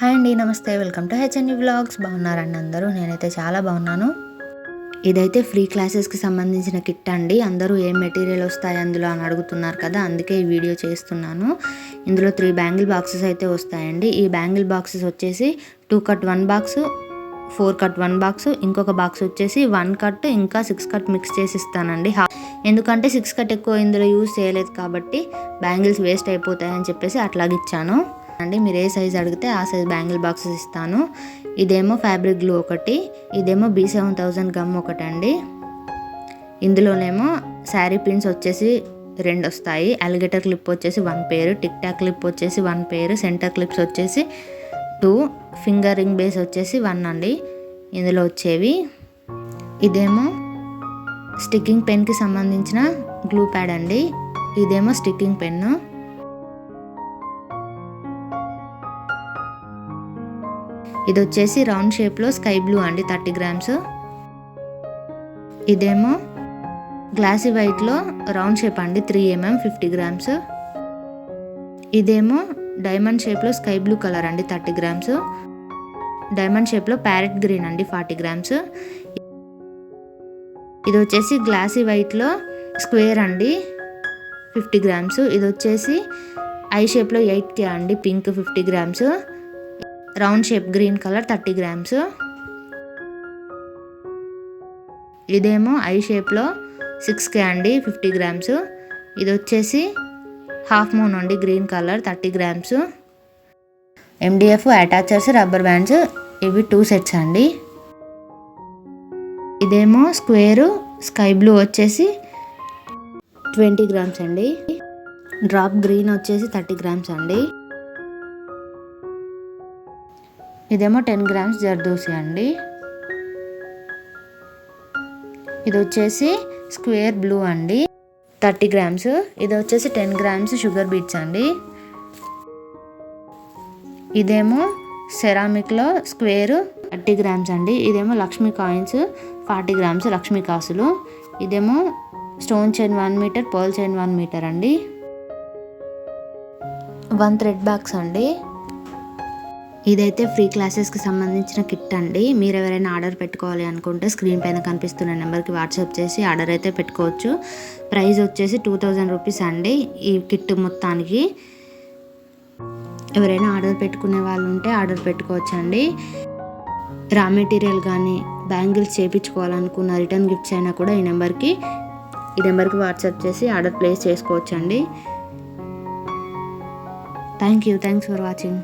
Hi అండి నమస్తే. Welcome to HNU vlogs. బాగున్నారండి అందరూ? నేనైతే చాలా బాగున్నాను. ఇదైతే ఫ్రీ క్లాసెస్కి సంబంధించిన కిట్ అండి. అందరూ ఏం మెటీరియల్ వస్తాయి అందులో అని అడుగుతున్నారు కదా అందుకే ఈ వీడియో చేస్తున్నాను. ఇందులో త్రీ బ్యాంగిల్ బాక్సెస్ అయితే వస్తాయండి. ఈ బ్యాంగిల్ బాక్సెస్ వచ్చేసి two cut one box four cut one box ఇంకొక బాక్స్ వచ్చేసి వన్ కట్ ఇంకా సిక్స్ కట్ మిక్స్ చేసి ఇస్తానండి. ఎందుకంటే సిక్స్ కట్ ఎక్కువ ఇందులో యూజ్ చేయలేదు కాబట్టి బ్యాంగిల్స్ వేస్ట్ అయిపోతాయని చెప్పేసి అట్లాగిచ్చాను అండి. మీరు ఏ సైజ్ అడిగితే ఆ సైజ్ బ్యాంగిల్ బాక్సెస్ ఇస్తాను. ఇదేమో ఫ్యాబ్రిక్ గ్లూ ఒకటి ఇదేమో బీ సెవెన్ థౌజండ్ గమ్ ఒకటి అండి ఇందులోనేమో శారీ పిన్స్ వచ్చేసి రెండు వస్తాయి. అలిగేటర్ క్లిప్ వచ్చేసి వన్ పేరు టిక్ టాక్ క్లిప్ వచ్చేసి వన్ పేరు సెంటర్ క్లిప్స్ వచ్చేసి టూ ఫింగర్ రింగ్ బేస్ వచ్చేసి వన్ అండి. ఇందులో వచ్చేవి. ఇదేమో స్టిక్కింగ్ పెన్కి సంబంధించిన గ్లూ ప్యాడ్ అండి. ఇదేమో స్టిక్కింగ్ పెన్ను ఇది వచ్చేసి రౌండ్ షేప్లో స్కై బ్లూ అండి థర్టీ గ్రామ్స్. ఇదేమో గ్లాసీ వైట్లో రౌండ్ షేప్ అండి త్రీ ఎంఎం ఫిఫ్టీ గ్రామ్స్. ఇదేమో డైమండ్ షేప్లో స్కై బ్లూ కలర్ అండి థర్టీ గ్రామ్స్. డైమండ్ షేప్లో ప్యారెట్ గ్రీన్ అండి ఫార్టీ గ్రామ్స్. ఇది వచ్చేసి గ్లాసీ వైట్లో స్క్వేర్ అండి ఫిఫ్టీ గ్రామ్స్. ఇది వచ్చేసి ఐ షేప్లో ఎయిట్ కే అండి pink fifty grams. Round shape green colour thirty grams. ఇదేమో ఐ షేప్లో సిక్స్ కే అండి ఫిఫ్టీ గ్రామ్స్. ఇది వచ్చేసి హాఫ్ మూన్ అండి green colour thirty grams. MDF attachers rubber bands ఇవి టూ సెట్స్ అండి. ఇదేమో స్క్వేరు స్కై బ్లూ వచ్చేసి ట్వంటీ గ్రామ్స్ అండి. డ్రాప్ గ్రీన్ వచ్చేసి థర్టీ గ్రామ్స్ అండి. ఇదేమో టెన్ గ్రామ్స్ జర్దోసి అండి. ఇది వచ్చేసి స్క్వేర్ బ్లూ అండి. Thirty grams. ఇది వచ్చేసి టెన్ గ్రామ్స్ షుగర్ బీట్స్ అండి. ఇదేమో సెరామిక్లో స్క్వేర్ థర్టీ గ్రామ్స్ అండి. ఇదేమో Lakshmi coins forty grams Lakshmi కాసులు. ఇదేమో stone chain one metre pearl chain one metre అండి. వన్ థ్రెడ్ బ్యాగ్స్ అండి. ఇదైతే ఫ్రీ క్లాసెస్కి సంబంధించిన కిట్ అండి. మీరు ఎవరైనా ఆర్డర్ పెట్టుకోవాలి అనుకుంటే స్క్రీన్ పైన కనిపిస్తున్న నెంబర్కి వాట్సాప్ చేసి ఆర్డర్ అయితే పెట్టుకోవచ్చు. ప్రైస్ వచ్చేసి టూ థౌజండ్ రూపీస్ అండి. ఈ కిట్ మొత్తానికి ఎవరైనా ఆర్డర్ పెట్టుకునే వాళ్ళు ఉంటే ఆర్డర్ పెట్టుకోవచ్చు అండి రా మెటీరియల్ కానీ బ్యాంగిల్స్ చేయించుకోవాలనుకున్న రిటర్న్ గిఫ్ట్స్ అయినా కూడా ఈ నెంబర్కి ఈ నెంబర్కి వాట్సాప్ చేసి ఆర్డర్ ప్లేస్ చేసుకోవచ్చు అండి thank you thanks for watching.